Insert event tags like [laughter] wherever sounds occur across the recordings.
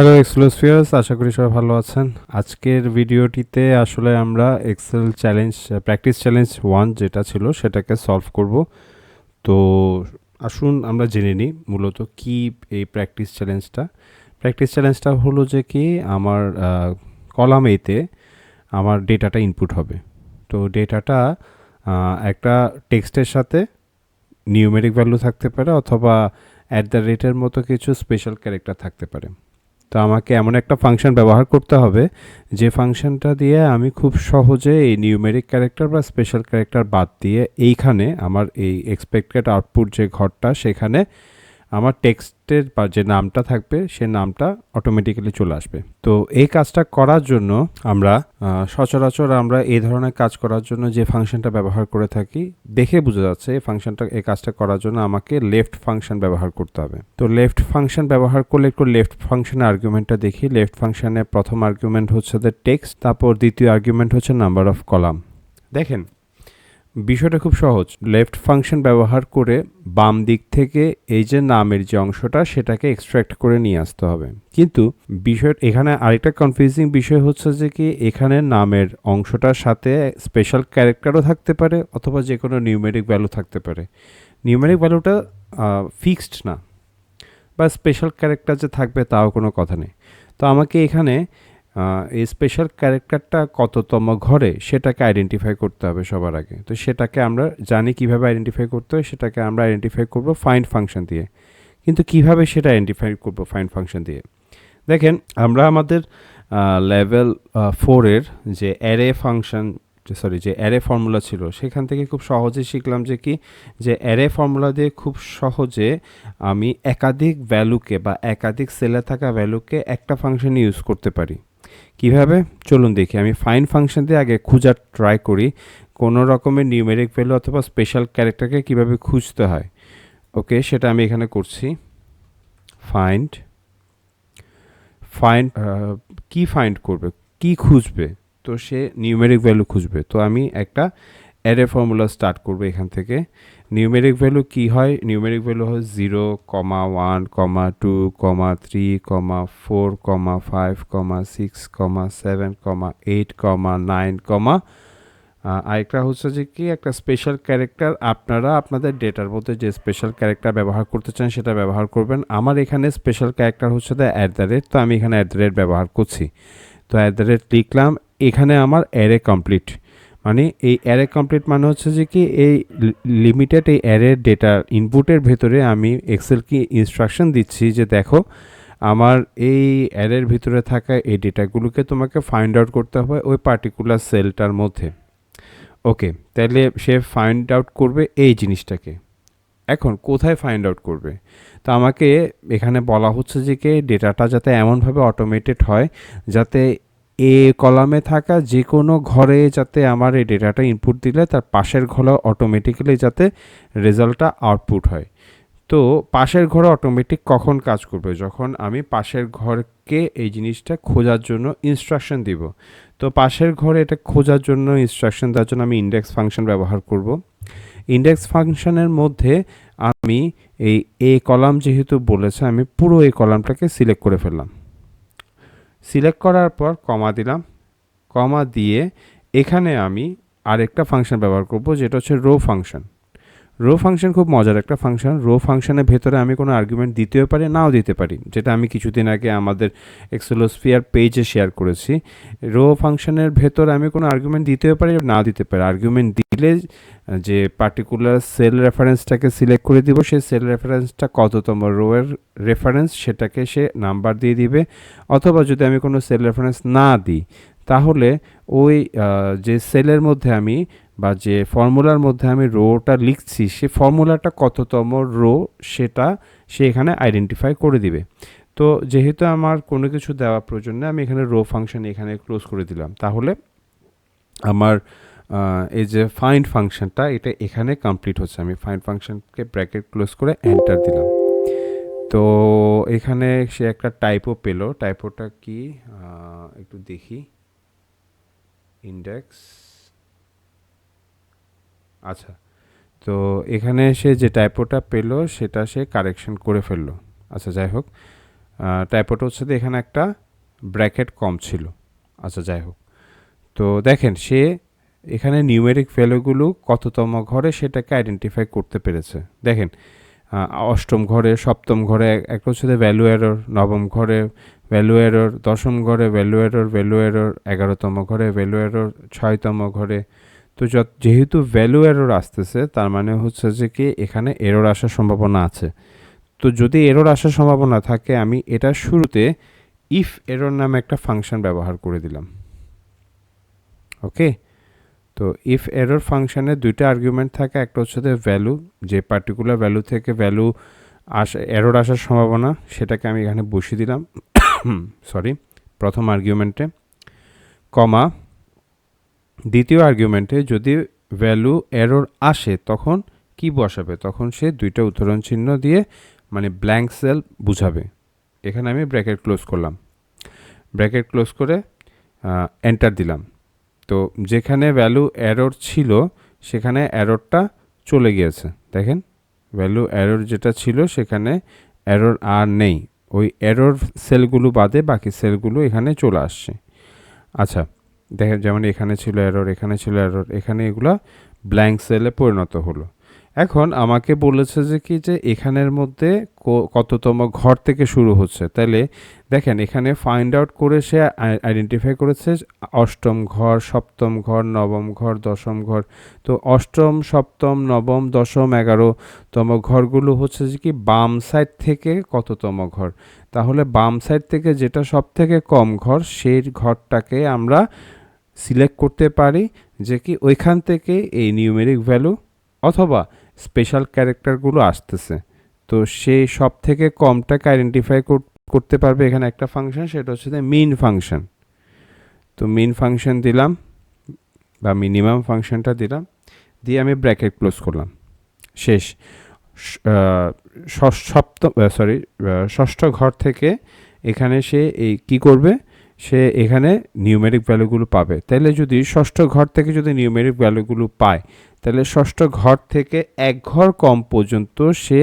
Hello এক্সপ্লোসফিয়ার্স আশা করি সবাই ভালো আছেন। আজকের ভিডিওটিতে আসলে আমরা Excel challenge practice challenge one যেটা ছিল সেটাকে সলভ করব। তো আসুন আমরা জেনে নিই মূলত কি এই প্র্যাকটিস চ্যালেঞ্জটা প্র্যাকটিস চ্যালেঞ্জটা হলো যে কি আমার কলাম এতে আমার ডেটাটা ইনপুট হবে। তো ডেটাটা একটা টেক্সটের সাথে নিউমেরিক ভ্যালু থাকতে পারে অথবা অ্যাট দ্য রেটের মতো কিছু স্পেশাল ক্যারেক্টার থাকতে পারে। তো আমাকে এমন একটা ফাংশন ব্যবহার করতে হবে, যে ফাংশনটা দিয়ে আমি খুব সহজে এই নিউমেরিক ক্যারেক্টার বা স্পেশাল ক্যারেক্টার বাদ দিয়ে এইখানে আমার এই এক্সপেক্টেড আউটপুট যে ঘরটা, সেখানে আমার টেক্সটের যে নামটা থাকবে, সে নামটা অটোমেটিক্যালি চলে আসবে। তো এই কাজটা করার জন্য আমরা সচরাচর আমরা এই ধরনের কাজ করার জন্য যে ফাংশনটা ব্যবহার করে থাকি, দেখে বোঝা যাচ্ছে এই ফাংশনটা, এই কাজটা করার জন্য আমাকে লেফট ফাংশন ব্যবহার করতে হবে। তো লেফট ফাংশন ব্যবহার করলে একটু লেফট ফাংশনের আর্গুমেন্টটা দেখি। লেফট ফাংশনের প্রথম আর্গুমেন্ট হচ্ছে টেক্সট তারপর দ্বিতীয় আর্গুমেন্ট হচ্ছে নাম্বার অফ কলাম দেখেন বিষয়টা খুব সহজ। লেফট ফাংশন ব্যবহার করে বাম দিক থেকে এই যে নামের যে অংশটা, সেটাকে এক্সট্র্যাক্ট করে নিয়ে আসতে হবে। কিন্তু বিষয়, এখানে আরেকটা কনফিউজিং বিষয় হচ্ছে যে কি, এখানে নামের অংশটার সাথে স্পেশাল ক্যারেক্টারও থাকতে পারে অথবা যে কোনো নিউমেরিক ভ্যালু থাকতে পারে। নিউমেরিক ভ্যালুটা ফিক্সড না। বা স্পেশাল ক্যারেক্টার যে থাকবে তাও কোনো কথা নেই। তো আমাকে এখানে এই স্পেশাল ক্যারেক্টারটা কততম ঘরে সেটাকে আইডেন্টিফাই করতে হবে সবার আগে। তো সেটাকে আমরা জানি কীভাবে আইডেন্টিফাই করতে হয়, সেটাকে আমরা আইডেন্টিফাই করব ফাইন্ড ফাংশন দিয়ে। কিন্তু কীভাবে সেটা আইডেন্টিফাই করব ফাইন্ড ফাংশন দিয়ে? দেখেন, আমরা আমাদের লেভেল ফোরের যে অ্যারে ফাংশন সরি যে অ্যারে ফর্মুলা ছিল, সেখান থেকে খুব সহজে শিখলাম যে কি, যে অ্যারে ফর্মুলা দিয়ে খুব সহজে আমি একাধিক ভ্যালুকে বা একাধিক সেলে থাকা ভ্যালুকে একটা ফাংশন ইউজ করতে পারি। কীভাবে? চলুন দেখি। আমি ফাইন ফাংশন দিয়ে আগে খোঁজার ট্রাই করি। কোনো রকমের নিউমেরিক ভ্যালু অথবা স্পেশাল ক্যারেক্টারকে কীভাবে খুঁজতে হয়? ওকে, সেটা আমি এখানে করছি। ফাইন্ড ফাইন্ড কি ফাইন্ড করবে? কি খুঁজবে? তো সে নিউমেরিক ভ্যালু খুঁজবে। তো আমি একটা অ্যারে ফর্মুলা স্টার্ট করব এখান থেকে। নিউমেরিক ভ্যালু কি হয়? নিউমেরিক ভ্যালু হয় zero comma one comma two comma three comma four comma five comma six comma seven comma eight comma nine comma. আরেকটা হচ্ছে যে কি? একটা স্পেশাল ক্যারেক্টার আপনারা আপনাদের ডেটার মধ্যে যে স্পেশাল ক্যারেক্টার ব্যবহার করতে চান সেটা ব্যবহার করবেন। আমার এখানে স্পেশাল ক্যারেক্টার হচ্ছে দ্য অ্যাট দ্য রেট, তো আমি এখানে অ্যাট দ্য রেট ব্যবহার করছি। তো অ্যাট দ্য রেট লিখলাম, এখানে আমার অ্যারে কমপ্লিট। মানে এই অ্যারে কমপ্লিট মানে হচ্ছে যে কি এই লিমিটেড এই অ্যারের ডেটা ইনপুটের ভেতরে আমি এক্সেল কি ইনস্ট্রাকশন দিচ্ছি যে দেখো, আমার এই অ্যারের ভিতরে থাকা এই ডেটাগুলোকে তোমাকে ফাইন্ড আউট করতে হবে ওই পার্টিকুলার সেলটার মধ্যে। ওকে তাহলে সে ফাইন্ড আউট করবে এই জিনিসটাকে। এখন কোথায় ফাইন্ড আউট করবে? তো আমাকে এখানে বলা হচ্ছে যে কি ডেটাটা যাতে এমনভাবে অটোমেটেড হয়, যাতে এ কলামে থাকা যে কোনো ঘরে যাতে আমার এই ডেটাটা ইনপুট দিলে, তার পাশের ঘরে অটোমেটিক্যালি যাতে রেজাল্টটা আউটপুট হয়। তো পাশের ঘরে অটোমেটিক কখন কাজ করবে? যখন আমি পাশের ঘরকে এই জিনিসটা খোঁজার জন্য ইনস্ট্রাকশন দিব। তো পাশের ঘরে এটা খোঁজার জন্য ইনস্ট্রাকশন দেওয়ার জন্য আমি ইন্ডেক্স ফাংশন ব্যবহার করব। ইন্ডেক্স ফাংশনের মধ্যে আমি এই এ কলাম যেহেতু বলেছে, আমি পুরো এই কলামটাকে সিলেক্ট করে ফেললাম। সিলেক্ট করার পর কমা দিলাম। কমা দিয়ে এখানে আমি আরেকটা ফাংশন ব্যবহার করব, যেটা হচ্ছে রো ফাংশন রো ফাংশন খুব মজার একটা ফাংশন রো ফাংশনের ভেতরে আমি কোনো আর্গুমেন্ট দিতেও পারি, নাও দিতে পারি। যেটা আমি কিছুদিন আগে আমাদের এক্সোলোস্ফিয়ার পেজে শেয়ার করেছি। রো ফাংশনের ভেতর আমি কোনো আর্গুমেন্ট দিতেও পারি, নাও দিতে পারি। আর্গুমেন্ট দিলে যে পার্টিকুলার সেল রেফারেন্সটাকে সিলেক্ট করে দিব, সেই সেল রেফারেন্সটা কততম রোয়ের রেফারেন্স সেটাকে সে নাম্বার দিয়ে দিবে। অথবা যদি আমি কোনো সেল রেফারেন্স না দিই, তাহলে ওই যে সেলের মধ্যে আমি বা যে ফর্মুলার মধ্যে আমি রোটা লিখছি, সে ফর্মুলাটা কততম রো সেটা সে এখানে আইডেন্টিফাই করে দিবে। তো যেহেতু আমার কোনো কিছু দেওয়া প্রয়োজন নেই, আমি এখানে রো ফাংশন এখানে ক্লোজ করে দিলাম। তাহলে আমার এই যে ফাইন্ড ফাংশনটা এটা এখানে কমপ্লিট হচ্ছে। আমি ফাইন্ড ফাংশনকে ব্র্যাকেট ক্লোজ করে এন্টার দিলাম। তো এখানে সে একটা টাইপও পেল। টাইপোটা কি? একটু দেখি। ইন্ডেক্স আচ্ছা। তো এখানে সে যে টাইপোটা পেল, সেটা সে কারেকশন করে ফেলল। আচ্ছা যাই হোক। টাইপটা হচ্ছে এখানে একটা ব্র্যাকেট কম ছিল। আচ্ছা যাই হোক। তো দেখেন, সে এখানে নিউমেরিক ভ্যালুগুলো কততম ঘরে সেটাকে আইডেন্টিফাই করতে পেরেছে। দেখেন অষ্টম ঘরে, সপ্তম ঘরে এক- হচ্ছে ভ্যালু এরর নবম ঘরে ভ্যালু এরর দশম ঘরে ভ্যালু এরর ভ্যালু এরর এগারোতম ঘরে ভ্যালু এরর ছয়তম ঘরে তো যেহেতু ভ্যালু এরর আসতেছে, তার মানে হচ্ছে যে কি এখানে এরর আসার সম্ভাবনা আছে। তো যদি এরর আসার সম্ভাবনা থাকে, আমি এটা শুরুতে ইফ এরর নামে একটা ফাংশন ব্যবহার করে দিলাম। ওকে তো ইফ এরর ফাংশনে দুইটা আর্গুমেন্ট থাকে, একটা হচ্ছে যে ভ্যালু যে পার্টিকুলার ভ্যালু থেকে ভ্যালু আসা এরর আসার সম্ভাবনা, সেটাকে আমি এখানে বসিয়ে দিলাম। [coughs] সরি প্রথম আর্গুমেন্টে কমা দ্বিতীয় আর্গুমেন্টে যদি ভ্যালু এরর আসে, তখন কি বসাবে? তখন সে দুইটা উদাহরণ চিহ্ন দিয়ে মানে ব্ল্যাঙ্ক সেল বুঝাবে। এখানে আমি ব্র্যাকেট ক্লোজ করলাম। ব্র্যাকেট ক্লোজ করে এন্টার দিলাম। তো যেখানে ভ্যালু এরর ছিল, সেখানে এররটা চলে গিয়েছে। দেখেন ভ্যালু এরর যেটা ছিল, সেখানে এরর আর নেই। ওই এরর সেলগুলো বাদে বাকি সেলগুলো এখানে চলে আসছে। আচ্ছা দেখেন, যেমন এখানে ছিল এরর এখানে ছিল এরর এখানে এগুলা ব্ল্যাঙ্ক সেলে পরিণত হলো। এখন আমাকে বলেছে যে কি, যে এখানের মধ্যে কততম ঘর থেকে শুরু হচ্ছে। তাহলে দেখেন, এখানে ফাইন্ড আউট করে সে আইডেন্টিফাই করেছে অষ্টম ঘর, সপ্তম ঘর, নবম ঘর, দশম ঘর। তো অষ্টম, সপ্তম, নবম, দশম, এগারোতম ঘরগুলো হচ্ছে যে কি, বাম সাইড থেকে কততম ঘর। তাহলে বাম সাইড থেকে যেটা সব থেকে কম ঘর, সেই ঘরটাকে আমরা সিলেক্ট করতে পারি যে কি ওইখান থেকে এই নিউমেরিক ভ্যালু অথবা স্পেশাল ক্যারেক্টারগুলো আসতেছে। তো সে সব থেকে কমটাকে আইডেন্টিফাই করতে পারবে এখানে একটা ফাংশন সেটা হচ্ছে মিন ফাংশন তো মিন ফাংশন দিলাম বা মিনিমাম ফাংশনটা দিলাম, দিয়ে আমি ব্র্যাকেট ক্লোজ করলাম। শেষ। সপ্তম সরি ষষ্ঠ ঘর থেকে এখানে সে এই কি করবে? সে এখানে নিউমেরিক ভ্যালুগুলো পাবে। তাহলে যদি ষষ্ঠ ঘর থেকে যদি নিউমেরিক ভ্যালুগুলো পায় তাহলে ষষ্ঠ ঘর থেকে এক ঘর কম পর্যন্ত সে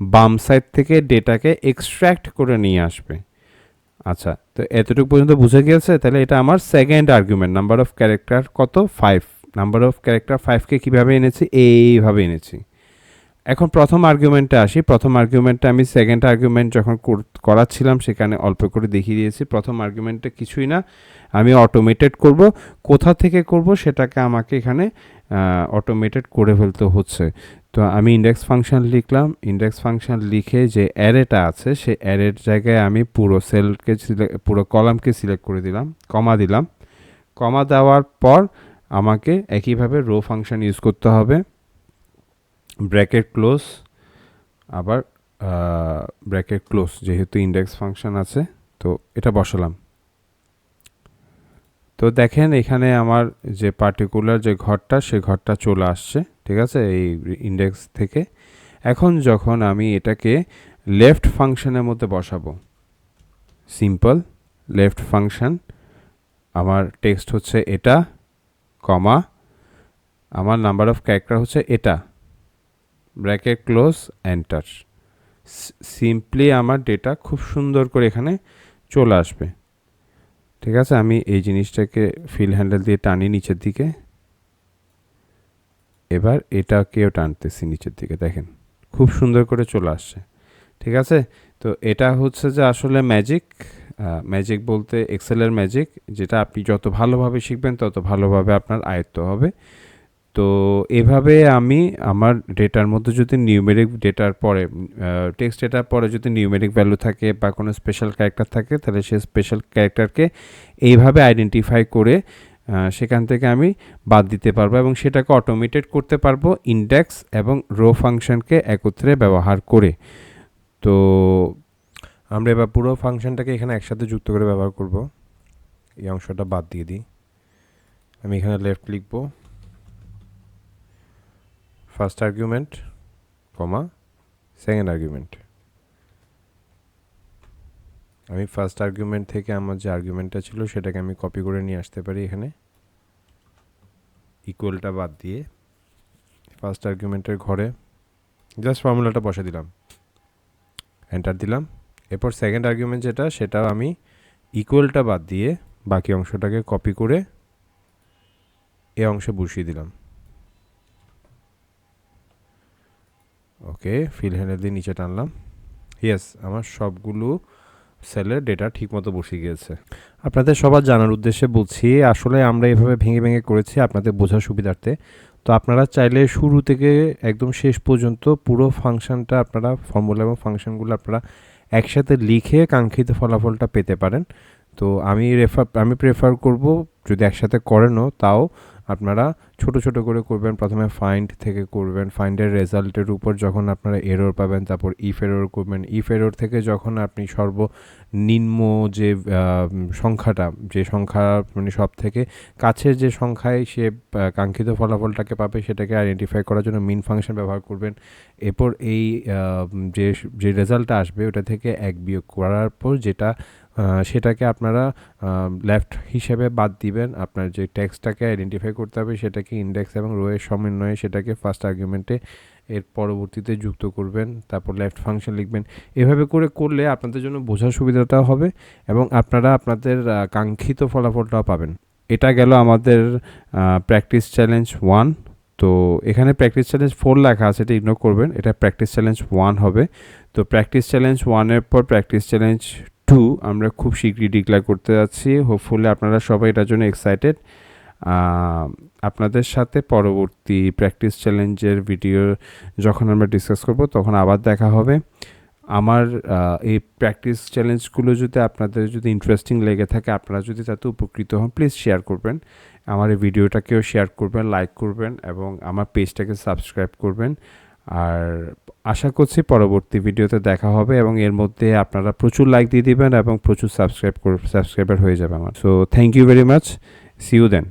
বাম সাইড থেকে ডেটাকে এক্সট্র্যাক্ট করে নিয়ে আসবে। আচ্ছা তো এতটুকু পর্যন্ত বুঝে গিয়েছে তাহলে এটা আমার second argument number of character কত? ফাইভ নাম্বার অফ ক্যারেক্টার ফাইভকে কীভাবে এনেছি? এইভাবে এনেছি। এখন প্রথম আর্গুমেন্টে আসি। প্রথম আর্গুমেন্টে আমি সেকেন্ড আর্গুমেন্ট যখন কর- করাচ্ছিলাম, সেখানে অল্প করে দেখিয়ে দিয়েছি। প্রথম আর্গুমেন্টটা কিছুই না। আমি অটোমেটেড করব। কোথা থেকে করব সেটাকে আমাকে এখানে অটোমেটেড করে ফেলতে হচ্ছে। তো আমি ইন্ডেক্স ফাংশন লিখলাম। ইন্ডেক্স ফাংশন লিখে যে অ্যারেটা আছে, সে অ্যারের জায়গায় আমি পুরো সেলকে পুরো কলামকে সিলেক্ট করে দিলাম কমা দিলাম। কমা দেওয়ার পর আমাকে একইভাবে রো ফাংশন ইউজ করতে হবে। ব্র্যাকেট ক্লোজ, আবার ব্র্যাকেট ক্লোজ, যেহেতু ইন্ডেক্স ফাংশন আছে, তো এটা বসালাম। তো দেখেন এখানে আমার যে পার্টিকুলার যে ঘরটা, সে ঘরটা চলে আসছে, ঠিক আছে? এই ইন্ডেক্স থেকে। এখন যখন আমি এটাকে লেফট ফাংশনের মধ্যে বসাবো সিম্পল লেফট ফাংশন আমার টেক্সট হচ্ছে এটা, কমা, আমার নাম্বার অফ ক্যারেক্টার হচ্ছে এটা। ব্র্যাকেট ক্লোজ এন্টার সিম্পলি আমার ডেটা খুব সুন্দর করে এখানে চলে আসবে। ঠিক আছে? আমি এই জিনিসটাকে ফিল হ্যান্ডেল দিয়ে টানি নিচের দিকে। এবার এটাকেও টানতেছি নিচের দিকে, দেখেন। খুব সুন্দর করে চলে আসছে। ঠিক আছে? তো এটা হচ্ছে যে আসলে ম্যাজিক ম্যাজিক বলতে এক্সেলের ম্যাজিক যেটা আপনি যত ভালোভাবে শিখবেন, তত ভালোভাবে আপনার আয়ত্ত হবে। তো এভাবে আমি আমার ডেটার মধ্যে যদি নিউমেরিক ডেটার পরে টেক্সট ডেটার পরে যদি নিউমেরিক ভ্যালু থাকে বা কোনো স্পেশাল ক্যারেক্টার থাকে, তাহলে সেই স্পেশাল ক্যারেক্টারকে এইভাবে আইডেন্টিফাই করে সেখান থেকে আমি বাদ দিতে পারব এবং সেটাকে অটোমেটেড করতে পারব ইন্ডেক্স এবং রো ফাংশনকে একত্রে ব্যবহার করে। তো আমরা এবার পুরো ফাংশনটাকে এখানে একসাথে যুক্ত করে ব্যবহার করব। এই অংশটা বাদ দিয়ে দিই। আমি এখানে লেফট লিখব। First argument comma second argument আমি ফার্স্ট আর্গুমেন্ট থেকে আমার যে আর্গুমেন্টটা ছিল, সেটাকে আমি কপি করে নিয়ে আসতে পারি এখানে। ইকুয়ালটা বাদ দিয়ে ফার্স্ট আর্গুমেন্টের ঘরে জাস্ট ফর্মুলাটা বসে দিলাম। এন্টার দিলাম। এরপর সেকেন্ড আর্গুমেন্ট যেটা, সেটা আমি ইকুয়ালটা বাদ দিয়ে বাকি অংশটাকে কপি করে এ অংশে বসিয়ে দিলাম। ওকে ফিল হ্যান্ডেল দিয়ে নিচে টানলাম। ইয়েস আমার সবগুলো সেলের ডেটা ঠিকমতো বসে গিয়েছে। আপনাদের সবার জানার উদ্দেশ্যে বলছি, আসলে আমরা এভাবে ভেঙে ভেঙে করেছি আপনাদের বোঝার সুবিধার্থে। তো আপনারা চাইলে শুরু থেকে একদম শেষ পর্যন্ত পুরো ফাংশনটা আপনারা ফর্মুলা এবং ফাংশনগুলো আপনারা একসাথে লিখে কাঙ্ক্ষিত ফলাফলটা পেতে পারেন। তো আমি রেফার আমি প্রেফার করব যদি একসাথে করেনও, তাও আপনারা ছোট ছোট করে করবেন। প্রথমে ফাইন্ড থেকে করবেন। ফাইন্ডের রেজাল্টের উপর যখন আপনারা এরর পাবেন, তারপর ইফ এরর করবেন। ইফ এরর থেকে যখন আপনি সর্বনিম্ন যে সংখ্যাটা, যে সংখ্যা মানে সব থেকে কাছের যে সংখ্যায় সে কাঙ্ক্ষিত ফলাফলটাকে পাবে, সেটাকে আইডেন্টিফাই করার জন্য মিন ফাংশন ব্যবহার করবেন। এরপর এই যে যে রেজাল্টটা আসবে, ওটা থেকে এক বিয়োগ করার পর যেটা সেটাকে আপনারা লেফট হিসেবে বাদ দিবেন। আপনার যে টেক্সটটাকে আইডেন্টিফাই করতে হবে, সেটাকে ইন্ডেক্স এবং রোয়ের সমন্বয়ে সেটাকে ফার্স্ট আর্গুমেন্টে এর পরবর্তীতে যুক্ত করবেন। তারপর লেফট ফাংশন লিখবেন। এভাবে করে করলে আপনাদের জন্য বোঝার সুবিধাটাও হবে এবং আপনারা আপনাদের কাঙ্ক্ষিত ফলাফলটাও পাবেন। এটা গেল আমাদের প্র্যাকটিস চ্যালেঞ্জ ওয়ান তো এখানে প্র্যাকটিস চ্যালেঞ্জ ফোর লেখা আছে, এটা ইগনোর করবেন। এটা প্র্যাকটিস চ্যালেঞ্জ ওয়ান হবে। তো প্র্যাকটিস চ্যালেঞ্জ ওয়ানের পর প্র্যাকটিস চ্যালেঞ্জ টু আমরা খুব শীঘ্রই ডিক্লেয়ার করতে যাচ্ছি। হোপফুলি আপনারা সবাই এটার জন্য এক্সাইটেড আপনাদের সাথে পরবর্তী প্র্যাকটিস চ্যালেঞ্জের ভিডিও যখন আমরা ডিসকাস করব, তখন আবার দেখা হবে। আমার এই প্র্যাকটিস চ্যালেঞ্জগুলো যদি আপনাদের যদি ইন্টারেস্টিং লেগে থাকে, আপনারা যদি তাতে উপকৃত হন প্লিজ শেয়ার করবেন। আমার এই ভিডিওটাকেও শেয়ার করবেন লাইক করবেন এবং আমার পেজটাকে সাবস্ক্রাইব করবেন। আর আশা করছি পরবর্তী ভিডিওতে দেখা হবে এবং এর মধ্যে আপনারা প্রচুর লাইক দিয়ে দিবেন এবং প্রচুর সাবস্ক্রাইব সাবস্ক্রাইবার হয়ে যাবে আমার। So thank you very much see you then